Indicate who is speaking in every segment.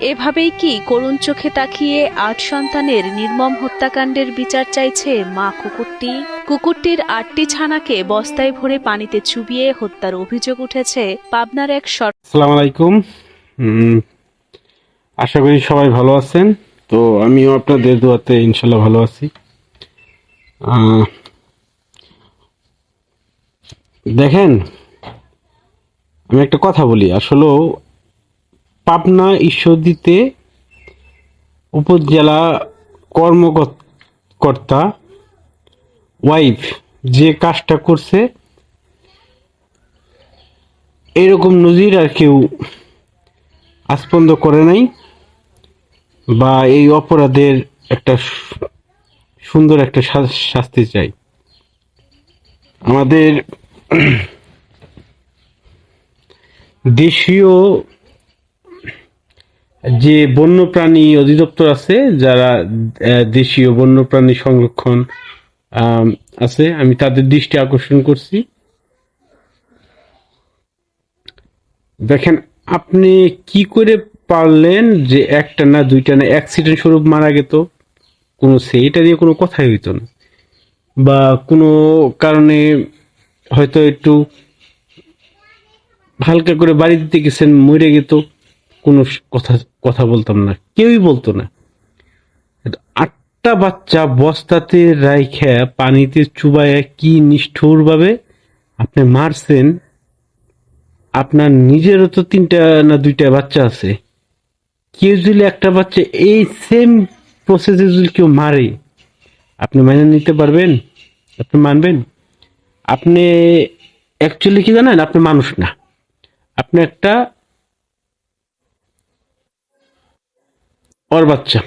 Speaker 1: এভাবেই কি করুণ চোখে তাকিয়ে আট সন্তানের নির্মম হত্যাকাণ্ডের বিচার চাইছে মা কুকুরটি? কুকুরটির আটটি ছানাকে বস্তায় ভরে পানিতে চুবিয়ে হত্যার অভিযোগ উঠেছে পাবনার এক
Speaker 2: আসসালামু আলাইকুম। আশা করি সবাই ভালো আছেন। তো আমিও আপনাদের দোয়াতে ইনশাল্লাহ ভালো আছি। দেখেন, আমি একটা কথা বলি। আসলে পাবনা ঈশ্বরদীতে উপজেলা কর্মকর্তা ওয়াইফ যে কাজটা করছে, এরকম নজির আর কেউ আস্পন্দ করে নাই বা এই অপরাধের একটা সুন্দর একটা শাস্তি চাই। আমাদের দেশীয় যে বন্যপ্রাণী অধিদপ্তর আছে, যারা দেশীয় বন্যপ্রাণী সংরক্ষণ আছে, আমি তাদের দৃষ্টি আকর্ষণ করছি। দেখেন, আপনি কি করে পারলেন যে একটা না দুইটা না অ্যাক্সিডেন্ট স্বরূপ মারা গেত? কোনো সেইটা নিয়ে কোনো কথাই হইতো না। বা কোনো কারণে হয়তো একটু হালকা করে বাড়ি দিতে গেছেন, মরে গেত। কোনো কথা কথা বলতাম না। কেউই বলতো না। আটটা বাচ্চা বস্তাতে রাইখা পানিতে চুবাইয়া কি নিষ্ঠুরভাবে আপনি মারছেন, আপনার নিজেরও তো তিনটা না দুইটা বাচ্চা আছে। কেউ যদি একটা বাচ্চা এই সেম প্রসেসে যদি কেউ মারে, আপনি মেনে নিতে পারবেন? আপনি মানবেন? আপনি অ্যাকচুয়ালি কি জানেন? আপনি মানুষ না। আপনি একটা ওর বাচ্চা।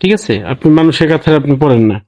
Speaker 2: ঠিক আছে? আপনি মানুষের কথা আপনি পড়েন না।